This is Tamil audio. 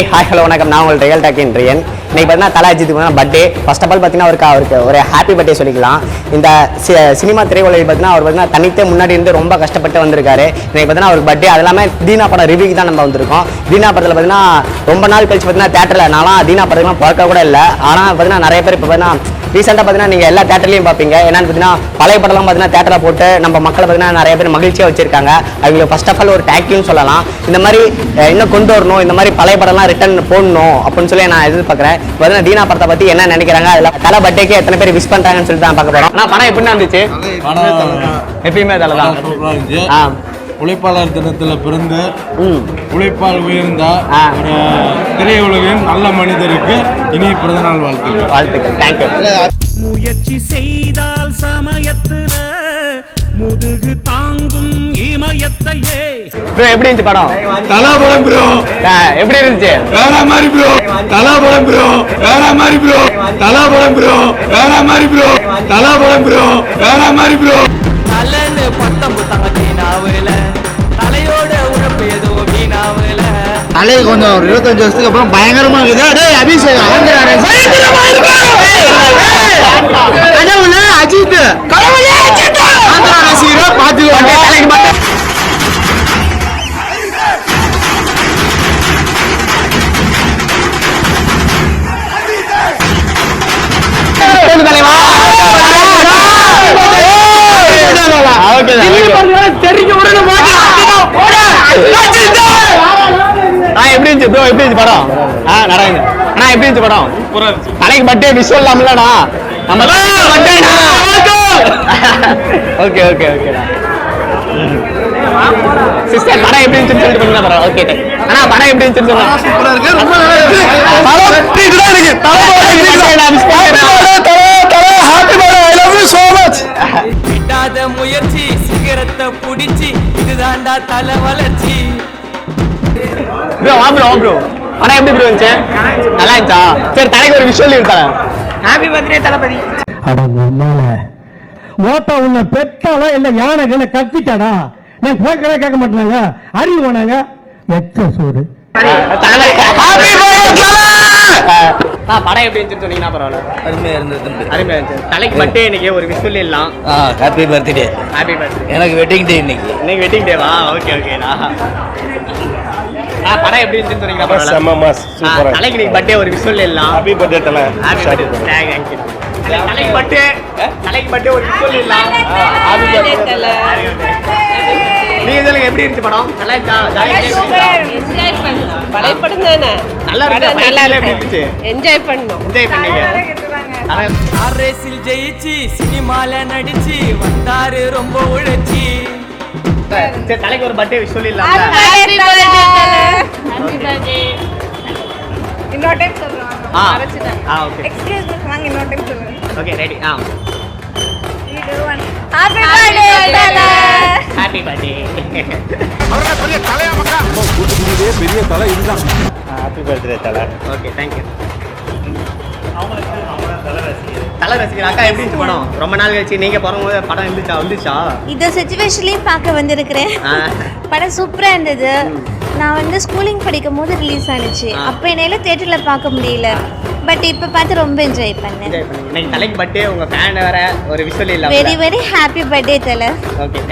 ஏய் ஹாய் ஹலோ வணக்கம். நான் உங்கள் ரியல் டாக்கின் ரியன் இன்னைக்கு பார்த்தீங்கன்னா தலை பர்த்டே ஃபர்ஸ்ட் ஆஃப் ஆல் பார்த்தீங்கன்னா அவருக்கு அவருக்கு ஒரு ஹாப்பி பர்த்டே சொல்லிக்கலாம். இந்த சி- சினிமா திரையுலகில் பார்த்தீங்கன்னா அவர் பார்த்தீங்கன்னா தனித்தே முன்னாடி இருந்து ரொம்ப கஷ்டப்பட்டு வந்திருக்காரு. இன்னைக்கு பார்த்தீங்கன்னா அவருக்கு பர்த்டே அது இல்லாமல் தீனா படம் ரிவ்யூக்கு தான் நம்ம வந்திருக்கோம். தீனா படத்தில் பார்த்தீங்கன்னா ரொம்ப நாள் கழிச்சு பார்த்தீங்கன்னா தேட்டரில் நான்லாம் தீனா படத்துக்குலாம் பார்க்க கூட இல்லை. ஆனால் பார்த்தீங்கன்னா நிறைய பேர் இப்போ பார்த்தீங்கன்னா ரீசெண்டாக பார்த்தீங்கன்னா நீங்கள் எல்லா தேட்டர்லையும் பார்ப்பீங்க. என்னன்னு பார்த்தீங்கன்னா பழைய படம்லாம் பார்த்தீங்கன்னா தேட்டரில் போட்டு நம்ம மக்களை பார்த்தீங்கன்னா நிறைய பேர் மகிழ்ச்சியாக வச்சிருக்காங்க. அவங்களுக்கு ஃபர்ஸ்ட் ஆஃப் ஆல் ஒரு டேக்கியும் சொல்லலாம். இந்த மாதிரி இன்னும் கொண்டு வரணும். இந்த மாதிரி பழைய படம்லாம் ரிட்டர்ன் போடணும் அப்படின்னு சொல்லி நான் எதிர்பார்க்குறேன். பார்த்தீங்கன்னா தீனா படத்தை பற்றி என்ன நினைக்கிறாங்க? அதில் தலை பர்த்டேக்கு எத்தனை பேர் விஷ் பண்ணுறாங்கன்னு சொல்லிட்டு தான் பார்க்க போகிறோம் ஆனால் படம் எப்படி இருந்துச்சு? எப்பயுமே தலை தான். ஆ. உழைப்பாளர் தினத்துல பிறந்து ம். உழைப்பால் உயர்ந்த. ஒரு திரையுலகின் நல்ல மனிதருக்கு இனிய பிறந்தநாள் வாழ்த்துக்கள். வாழ்த்துக்கள். தேங்க்யூ முயற்சி செய்தால் சமயத்துல முதுகு தாங்கும் இமயத்தையே. ப்ரோ எப்படி இருந்துச்சு படம்? தலாபலம் ப்ரோ அஹ், எப்படி இருந்துச்சு? வேற மாதிரி ப்ரோ தலாபலம் ப்ரோ வேற மாதிரி ப்ரோ தலாபலம் ப்ரோ வேற மாதிரி ப்ரோ தலாபலம் ப்ரோ வேற மாதிரி ப்ரோ தலைன்னு பட்டம் போட்டாங்க சீனாவுல அலை கொஞ்சம் இருபத்தஞ்சு வருஷத்துக்கு அப்புறம் பயங்கரமா இருக்குது. டேய் அபிஷேக் இருந்துச்சு ப்ரோ எப்படி இருந்துச்சு படம்? ஆ நடங்க அண்ணா எப்படி இருந்துச்சு படம்? தலைக்கு பர்த்டே விஷ் இல்லாமலடா நம்ம பர்த்டேடா ஓகே ஓகே ஓகேடா சிஸ்டர் படம் எப்படி இருந்துச்சுன்னு சொல்லிட்டு பண்ணுங்க படம் ஓகே அண்ணா படம் எப்படி இருந்துச்சுன்னு சொல்லுங்க. சூப்பரா இருக்கு. ரொம்ப நல்லா இருக்கு. படம் இதுதான் இருக்கு விடாத முயற்சி சிகரத்தை புடிச்சு இதுதான்டா தலை வளர்ச்சி. ப்ரோ வா ப்ரோ ப்ரோ படம் எப்படி ப்ரோ இருந்துச்சு? நல்லா இருந்துச்சா? சரி தலைக்கு ஒரு விஷுவல் இருக்கா ஹாப்பி பர்த்டே தளபதி. மோட்டா உன்னை பெத்தாலா இல்ல யானைகளை கத்திட்டாடா? நான் கேட்கவே கேட்க மாட்டாங்க அறிவு போனாங்க வெச்ச சோறு. படம் எப்படி இருந்துச்சு சொன்னீங்கன்னா பரவாயில்ல. அருமையா இருந்தது அருமையா இருந்துச்சு. தலைக்கு பர்த்டே இன்னைக்கு ஒரு விஷுவல் இல்லாம். ஆ ஹாப்பி பர்த்டே ஹாப்பி பர்த்டே எனக்கு வெட்டிங் டே இன்னைக்கு. இன்னைக்கு வெட்டிங் டேவா ஓகே ஓகேடா படம் எப்படி செம்ம மாஸ் சூப்பரா தலைக்கு இன்னைக்கு பர்த்டே ஒரு விஷுவல் இல்லாம் happy birthday Thala. Happy birthday thank you தலைக்கு பர்த்டே தலைக்கு பர்த்டே ஒரு விஷுவல் இல்லாம் ஹாப்பி பர்த்டே நீங்க சொல்லுங்க எப்படி இருந்துச்சு படம்? நல்லா என்ஜாய் பண்ணலாம் பழையப்படம் தானே? நல்லா இருக்கு. படம் நல்லா படம் எப்படி இருந்துச்சு? இருக்கு என்ஜாய் பண்ணோம் என்ஜாய் பண்ணீங்க ரேஸில் ஜெயிச்சு சினிமால நடிச்சு வந்தாரு ரொம்ப உழைச்சி. சரி தலைக்கு ஒரு பர்த்டே ஹாப்பி பர்த்டே இன்னொரு டைம் சொல்றேன் ஆ. மறைச்சிட்டேன். ஆ ஓகே எக்ஸ்கியூஸ் மீ வாங்க இன்னொரு டைம் சொல்லுங்க okay ready ah. Happy birthday Thala happy birthday happy birthday Thala okay thank you தலை ரசிகர் அக்கா எப்படி இருந்துச்சு படம்? ரொம்ப நாள் கழிச்சு நீங்க போகும்போது படம் இருந்துச்சா வந்துச்சா? இந்த சுச்சுவேஷன்லேயும் பார்க்க வந்திருக்கிறேன். படம் சூப்பராக இருந்தது. நான் வந்து ஸ்கூலிங் படிக்கும் போது ரிலீஸ் ஆனிச்சு. அப்போ என்னால் தேட்டரில் பார்க்க முடியல. பட் இப்போ பார்த்து ரொம்ப என்ஜாய் பண்ணேன். என்ஜாய் பண்ணுங்க. இன்னைக்கு தலைக்கு பர்த்டே உங்க ஃபேன் வேற ஒரு விஷுவல் இல்லாம. வெரி வெரி ஹாப்பி பர்த்டே தலை. ஓகே